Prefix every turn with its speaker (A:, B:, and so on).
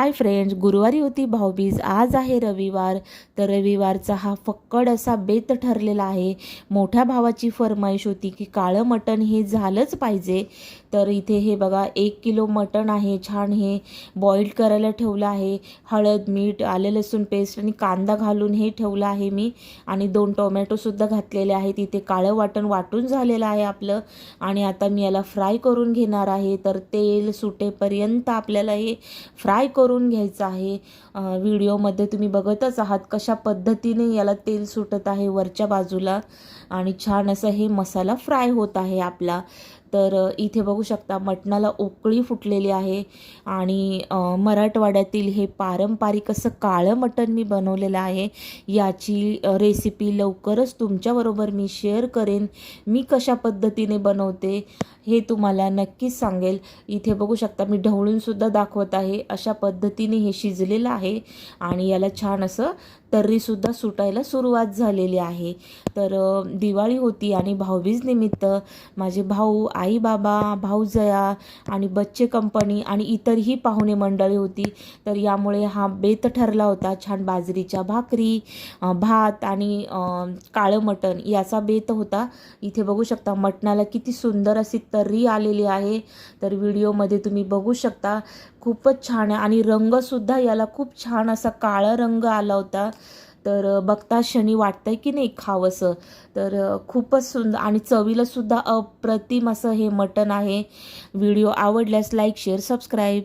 A: Hi friends गुरुवारी होती भाऊबीज आज आहे रविवार. तर रविवारचा हा फक्कड असा बेत ठरलेला आहे. मोठ्या भावाची फरमाईश होती की काळं मटण हे झालंच पाहिजे. तर इथे हे बघा एक किलो मटण आहे छान हे बॉईल करायला ठेवलं आहे. हळद मीठ आलं लसूण पेस्ट आणि कांदा घालून हे ठेवलं आहे मी. आणि दोन टोमॅटोसुद्धा घातलेले आहेत. इथे काळं वाटण वाटून झालेलं आहे आपलं. आणि आता मी याला फ्राय करून घेणार आहे. तर तेल सुटेपर्यंत आपल्याला हे फ्राय करून घ्यायचं आहे. व्हिडिओमध्ये तुम्ही बघतच आहात कशा पद्धतीने याला तेल सुटत आहे वरच्या बाजूला. आणि छान असं हे मसाला फ्राय होत आहे आपला. तर इथे बघू शकता मटणाला उकळी फुटलेली आहे आणि मराठवाड्यातील हे पारंपरिक असं काळं मटण मी बनवलेलं आहे. याची रेसिपी लवकरच तुमच्याबरोबर मी शेअर करेन. मी कशा पद्धतीने बनवते हे तुम्हाला नक्कीच सांगेल. इथे बघू शकता मी ढवळूनसुद्धा दाखवत आहे. अशा पद्धतीने हे शिजलेलं आहे आणि याला छान असं तर्रीसुद्धा सुटायला सुरुवात झालेली आहे. तर दिवाळी होती आणि भाऊबीज निमित्त माझे भाऊ आई बाबा भाऊजया आणि बच्चे कंपनी आणि इतरही पाहुणे मंडळी होती. तर यामुळे हा बेत ठरला होता. छान बाजरीच्या भाकरी भात आणि काळं मटण याचा बेत होता. इथे बघू शकता मटणाला किती सुंदर अशी तर्री आलेली आहे. तर व्हिडिओमध्ये तुम्ही बघू शकता. खूपच छान आहे आणि रंगसुद्धा याला खूप छान असा काळा रंग आला होता. तर बघता क्षणी वाटतंय की नाही खावंसं. तर खूपच सुंदर आणि चवीलासुद्धा अप्रतिम असं हे मटण आहे. व्हिडिओ आवडल्यास लाईक शेअर सबस्क्राईब.